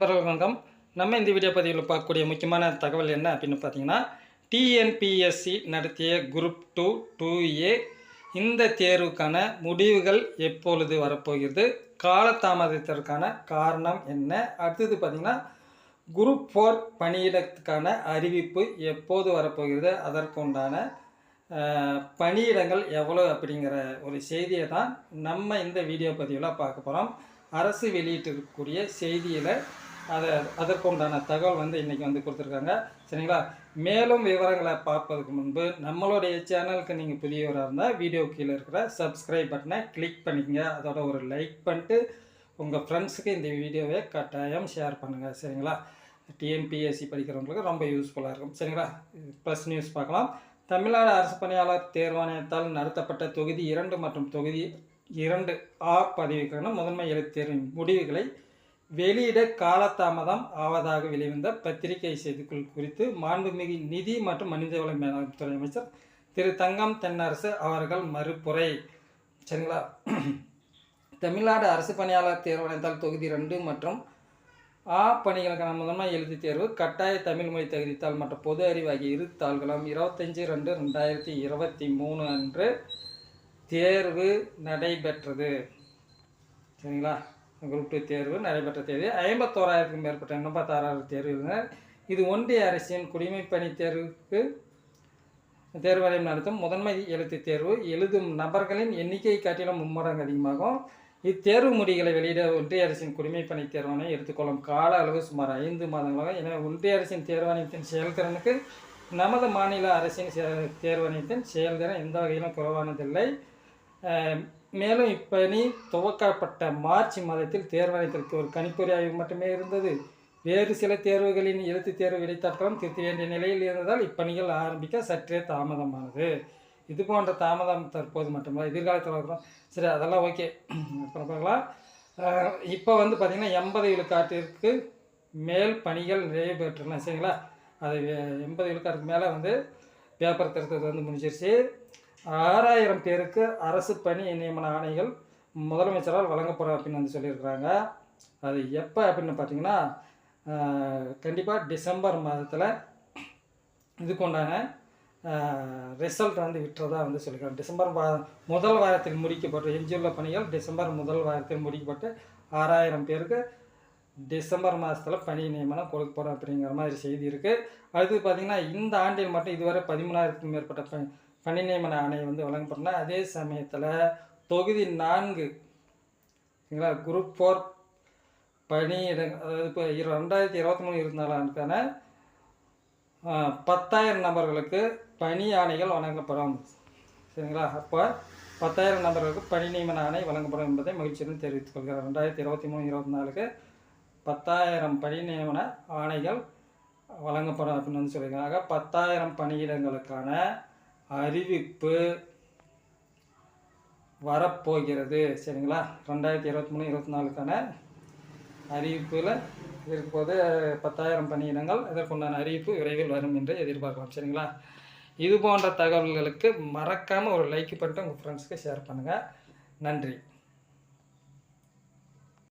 வணக்கம் நம்ம இந்த வீடியோ பதிவில் பார்க்கக்கூடிய முக்கியமான தகவல் என்ன அப்படின்னு பார்த்தீங்கன்னா டிஎன்பிஎஸ்சி நடத்திய குரூப் டூ டூ ஏ இந்த தேர்வுக்கான முடிவுகள் எப்பொழுது வரப்போகிறது காலதாமதத்திற்கான காரணம் என்ன? அடுத்தது பார்த்திங்கன்னா குரூப் ஃபோர் பணியிடத்துக்கான அறிவிப்பு எப்போது வரப்போகிறது? அதற்குண்டான பணியிடங்கள் எவ்வளோ அப்படிங்கிற ஒரு செய்தியை தான் நம்ம இந்த வீடியோ பதிவில் பார்க்க போகிறோம் அரசு வெளியிட்டிருக்கக்கூடிய செய்தியில் அதை அதற்குண்டான தகவல் வந்து இன்றைக்கி வந்து கொடுத்துருக்காங்க. சரிங்களா? மேலும் விவரங்களை பார்ப்பதற்கு முன்பு நம்மளுடைய சேனலுக்கு நீங்கள் புதியவராக இருந்தால் வீடியோ கீழே இருக்கிற சப்ஸ்கிரைப் பட்டனை கிளிக் பண்ணிக்கங்க. அதோட ஒரு லைக் பண்ணிட்டு உங்கள் ஃப்ரெண்ட்ஸுக்கு இந்த வீடியோவை கட்டாயம் ஷேர் பண்ணுங்கள் சரிங்களா? டிஎன்பிஎஸ்சி படிக்கிறவங்களுக்கு ரொம்ப யூஸ்ஃபுல்லாக இருக்கும். சரிங்களா? ப்ளஸ் நியூஸ் பார்க்கலாம். தமிழ்நாடு அரசு பணியாளர் தேர்வாணையத்தால் நடத்தப்பட்ட தொகுதி இரண்டு மற்றும் தொகுதி இரண்டு ஆ பதவிக்கான முதன்மை எழுத்து தேர்வின் முடிவுகளை வெளியிட காலதாமதம் ஆவதாக வெளிவந்த பத்திரிகை செய்திகள் குறித்து மாண்புமிகு நிதி மற்றும் மனிதவள மேலாண்மைத்துறை அமைச்சர் திரு தங்கம் தென்னரசு அவர்கள் மறுப்புரை. சரிங்களா? தமிழ்நாடு அரசு பணியாளர் தேர்வாணையத்தால் தொகுதி ரெண்டு மற்றும் ஆ பணிகளுக்கான முதன்மை எழுத்துத் தேர்வு கட்டாய தமிழ் மொழி தகுதித்தாள் மற்றும் பொது அறிவு ஆகிய இரு தாள்களும் இருபத்தஞ்சி ரெண்டு ரெண்டாயிரத்தி இருபத்தி மூணு அன்று தேர்வு நடைபெற்றது. சரிங்களா? குரூப் டூ தேர்வு நடைபெற்ற தேதி ஐம்பத்தோராயிரத்துக்கும் மேற்பட்ட எண்பத்தாறாயிரம் தேர்வுகள் இது ஒன்றிய அரசின் குடிமைப்பணி தேர்வுக்கு தேர்வாலயம் நடத்தும் முதன்மை எழுத்துத் தேர்வு. எழுதும் நபர்களின் எண்ணிக்கை காட்டிலும் மும்மடங்கு அதிகமாகும். இத்தேர்வு முடிகளை வெளியிட ஒன்றிய அரசின் குடிமைப்பணி தேர்வாணையம் எடுத்துக்கொள்ளும் கால அளவு சுமார் ஐந்து மாதங்களாக எனவே ஒன்றிய அரசின் தேர்வாணையத்தின் செயல்திறனுக்கு நமது மாநில அரசின் தேர்வாணையத்தின் செயல்திறன் எந்த வகையிலும் குறைவானதில்லை. மேலும் இப்பணி துவக்கப்பட்ட மார்ச் மாதத்தில் தேர்வாணையத்திற்கு ஒரு கணிப்பொறி ஆய்வு மட்டுமே இருந்தது. வேறு சில தேர்வுகளின் எழுத்துத் தேர்வு விடைத்தாட்களும் திருத்த வேண்டிய நிலையில் இருந்ததால் இப்பணிகள் ஆரம்பிக்க சற்றே தாமதமானது. இது போன்ற தாமதம் தற்போது மட்டுமல்ல. எதிர்காலத்தில் இருக்கிறோம் சரி அதெல்லாம் ஓகே. அப்புறம் பார்க்கலாம். இப்போ வந்து பார்த்திங்கன்னா எண்பது விழுக்காட்டிற்கு மேல் பணிகள் நிறைவு பெற்றுள்ளன சரிங்களா? அது எண்பது விழுக்காட்டுக்கு மேலே வந்து பேப்பர் திருத்தது வந்து முடிஞ்சிருச்சு. ஆறாயிரம் பேருக்கு அரசு பணி நியமன ஆணைகள் முதலமைச்சரால் வழங்கப்படும் அப்படின்னு வந்து சொல்லியிருக்கிறாங்க. அது எப்போ அப்படின்னு பார்த்தீங்கன்னா கண்டிப்பாக டிசம்பர் மாதத்தில் இதுக்கு உண்டான ரிசல்ட் வந்து விட்டுறதா வந்து சொல்லியிருக்காங்க. டிசம்பர் வா முதல் வாரத்தில் முடிக்கப்பட்ட எஞ்சியுள்ள பணிகள் டிசம்பர் முதல் வாரத்தில் முடிக்கப்பட்டு ஆறாயிரம் பேருக்கு டிசம்பர் மாதத்தில் பணி நியமனம் கொடுக்கப்படும் அப்படிங்கிற மாதிரி செய்தி இருக்குது அடுத்து பார்த்திங்கன்னா இந்த ஆண்டில் மட்டும் இதுவரை பதிமூணாயிரத்துக்கும் மேற்பட்ட ப பணி நியமன ஆணை வந்து வழங்கப்பட்டன அதே சமயத்தில் தொகுதி நான்கு சரிங்களா? குரூப் ஃபோர் பணியிட அதாவது இப்போ இரு ரெண்டாயிரத்தி இருபத்தி மூணு இருபத்தி நாலாண்டுக்கான பத்தாயிரம் நபர்களுக்கு பணி ஆணைகள் வழங்கப்படும். சரிங்களா? அப்போ பத்தாயிரம் நபர்களுக்கு பணி நியமன ஆணை வழங்கப்படும் என்பதை மகிழ்ச்சியுடன் தெரிவித்துக் கொள்கிறேன். ரெண்டாயிரத்தி இருபத்தி மூணு இருபத்தி நாலுக்கு பத்தாயிரம் பணி நியமன ஆணைகள் வழங்கப்படும் அப்படின்னு வந்து சொல்லியிருக்காங்க. பத்தாயிரம் பணியிடங்களுக்கான அறிவிப்பு வரப்போகிறது. சரிங்களா? ரெண்டாயிரத்தி இருபத்தி மூணு இருபத்தி நாலுக்கான அறிவிப்பில் இருக்கும்போது பத்தாயிரம் பணியிடங்கள் இதற்குண்டான அறிவிப்பு விரைவில் வரும் என்று எதிர்பார்க்கலாம். சரிங்களா? இது போன்ற தகவல்களுக்கு மறக்காமல் ஒரு லைக் பண்ணிட்டு உங்கள் ஃப்ரெண்ட்ஸ்க்கு ஷேர் பண்ணுங்கள் நன்றி.